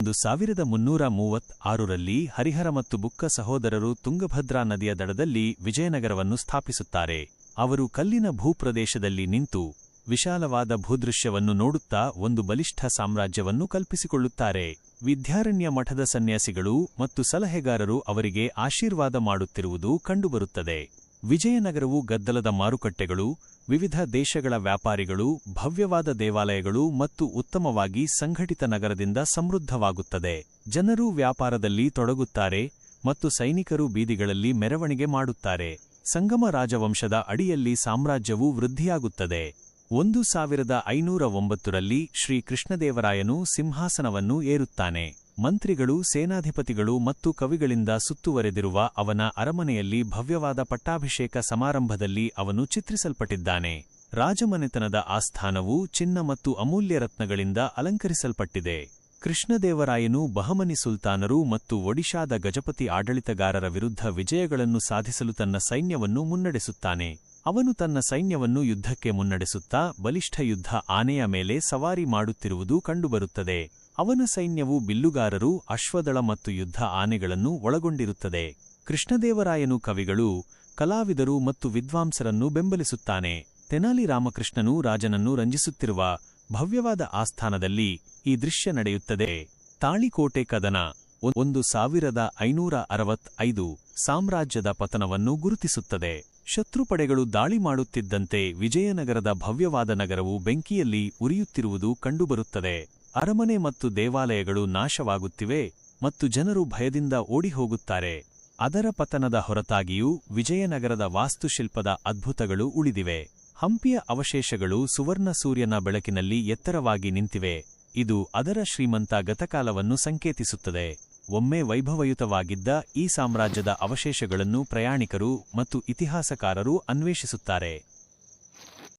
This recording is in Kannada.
ಒಂದು ಸಾವಿರದ ಮುನ್ನೂರ ಮೂವತ್ ಆರರಲ್ಲಿ ಹರಿಹರ ಮತ್ತು ಬುಕ್ಕ ಸಹೋದರರು ತುಂಗಭದ್ರಾ ನದಿಯ ದಡದಲ್ಲಿ ವಿಜಯನಗರವನ್ನು ಸ್ಥಾಪಿಸುತ್ತಾರೆ. ಅವರು ಕಲ್ಲಿನ ಭೂಪ್ರದೇಶದಲ್ಲಿ ನಿಂತು ವಿಶಾಲವಾದ ಭೂದೃಶ್ಯವನ್ನು ನೋಡುತ್ತಾ ಒಂದು ಬಲಿಷ್ಠ ಸಾಮ್ರಾಜ್ಯವನ್ನು ಕಲ್ಪಿಸಿಕೊಳ್ಳುತ್ತಾರೆ. ವಿದ್ಯಾರಣ್ಯ ಮಠದ ಸನ್ಯಾಸಿಗಳು ಮತ್ತು ಸಲಹೆಗಾರರು ಅವರಿಗೆ ಆಶೀರ್ವಾದ ಮಾಡುತ್ತಿರುವುದು ಕಂಡುಬರುತ್ತದೆ. ವಿಜಯನಗರವು ಗದ್ದಲದ ಮಾರುಕಟ್ಟೆಗಳು, ವಿವಿಧ ದೇಶಗಳ ವ್ಯಾಪಾರಿಗಳು, ಭವ್ಯವಾದ ದೇವಾಲಯಗಳು ಮತ್ತು ಉತ್ತಮವಾಗಿ ಸಂಘಟಿತ ನಗರದಿಂದ ಸಮೃದ್ಧವಾಗುತ್ತದೆ. ಜನರು ವ್ಯಾಪಾರದಲ್ಲಿ ತೊಡಗುತ್ತಾರೆ ಮತ್ತು ಸೈನಿಕರು ಬೀದಿಗಳಲ್ಲಿ ಮೆರವಣಿಗೆ ಮಾಡುತ್ತಾರೆ. ಸಂಗಮ ರಾಜವಂಶದ ಅಡಿಯಲ್ಲಿ ಸಾಮ್ರಾಜ್ಯವು ವೃದ್ಧಿಯಾಗುತ್ತದೆ. ಒಂದು ಸಾವಿರದ ಐನೂರ ಒಂಬತ್ತರಲ್ಲಿ ಶ್ರೀ ಕೃಷ್ಣದೇವರಾಯನು ಸಿಂಹಾಸನವನ್ನು ಏರುತ್ತಾನೆ. ಮಂತ್ರಿಗಳು, ಸೇನಾಧಿಪತಿಗಳು ಮತ್ತು ಕವಿಗಳಿಂದ ಸುತ್ತುವರೆದಿರುವ ಅವನ ಅರಮನೆಯಲ್ಲಿ ಭವ್ಯವಾದ ಪಟ್ಟಾಭಿಷೇಕ ಸಮಾರಂಭದಲ್ಲಿ ಅವನು ಚಿತ್ರಿಸಲ್ಪಟ್ಟಿದ್ದಾನೆ. ರಾಜಮನೆತನದ ಆಸ್ಥಾನವು ಚಿನ್ನ ಮತ್ತು ಅಮೂಲ್ಯ ರತ್ನಗಳಿಂದ ಅಲಂಕರಿಸಲ್ಪಟ್ಟಿದೆ. ಕೃಷ್ಣದೇವರಾಯನು ಬಹಮನಿ ಸುಲ್ತಾನರು ಮತ್ತು ಒಡಿಶಾದ ಗಜಪತಿ ಆಡಳಿತಗಾರರ ವಿರುದ್ಧ ವಿಜಯಗಳನ್ನು ಸಾಧಿಸಲು ತನ್ನ ಸೈನ್ಯವನ್ನು ಮುನ್ನಡೆಸುತ್ತಾನೆ. ಅವನು ತನ್ನ ಸೈನ್ಯವನ್ನು ಯುದ್ಧಕ್ಕೆ ಮುನ್ನಡೆಸುತ್ತಾ ಬಲಿಷ್ಠ ಯುದ್ಧ ಆನೆಯ ಮೇಲೆ ಸವಾರಿ ಮಾಡುತ್ತಿರುವುದು ಕಂಡುಬರುತ್ತದೆ. ಅವನ ಸೈನ್ಯವು ಬಿಲ್ಲುಗಾರರು, ಅಶ್ವದಳ ಮತ್ತು ಯುದ್ಧ ಆನೆಗಳನ್ನು ಒಳಗೊಂಡಿರುತ್ತದೆ. ಕೃಷ್ಣದೇವರಾಯನು ಕವಿಗಳು, ಕಲಾವಿದರು ಮತ್ತು ವಿದ್ವಾಂಸರನ್ನು ಬೆಂಬಲಿಸುತ್ತಾನೆ. ತೆನಾಲಿ ರಾಮಕೃಷ್ಣನು ರಾಜನನ್ನು ರಂಜಿಸುತ್ತಿರುವ ಭವ್ಯವಾದ ಆಸ್ಥಾನದಲ್ಲಿ ಈ ದೃಶ್ಯ ನಡೆಯುತ್ತದೆ. ತಾಳಿಕೋಟೆ ಕದನ, ಒಂದು ಸಾವಿರದ ಐನೂರ ಅರವತ್ತೈದು, ಸಾಮ್ರಾಜ್ಯದ ಪತನವನ್ನು ಗುರುತಿಸುತ್ತದೆ. ಶತ್ರುಪಡೆಗಳು ದಾಳಿ ಮಾಡುತ್ತಿದ್ದಂತೆ ವಿಜಯನಗರದ ಭವ್ಯವಾದ ನಗರವು ಬೆಂಕಿಯಲ್ಲಿ ಉರಿಯುತ್ತಿರುವುದು ಕಂಡುಬರುತ್ತದೆ. ಅರಮನೆ ಮತ್ತು ದೇವಾಲಯಗಳು ನಾಶವಾಗುತ್ತಿವೆ ಮತ್ತು ಜನರು ಭಯದಿಂದ ಓಡಿಹೋಗುತ್ತಾರೆ. ಅದರ ಪತನದ ಹೊರತಾಗಿಯೂ ವಿಜಯನಗರದ ವಾಸ್ತುಶಿಲ್ಪದ ಅದ್ಭುತಗಳು ಉಳಿದಿವೆ. ಹಂಪಿಯ ಅವಶೇಷಗಳು ಸುವರ್ಣ ಸೂರ್ಯನ ಬೆಳಕಿನಲ್ಲಿ ಎತ್ತರವಾಗಿ ನಿಂತಿವೆ. ಇದು ಅದರ ಶ್ರೀಮಂತ ಗತಕಾಲವನ್ನು ಸಂಕೇತಿಸುತ್ತದೆ. ಒಮ್ಮೆ ವೈಭವಯುತವಾಗಿದ್ದ ಈ ಸಾಮ್ರಾಜ್ಯದ ಅವಶೇಷಗಳನ್ನು ಪ್ರಯಾಣಿಕರು ಮತ್ತು ಇತಿಹಾಸಕಾರರು ಅನ್ವೇಷಿಸುತ್ತಾರೆ.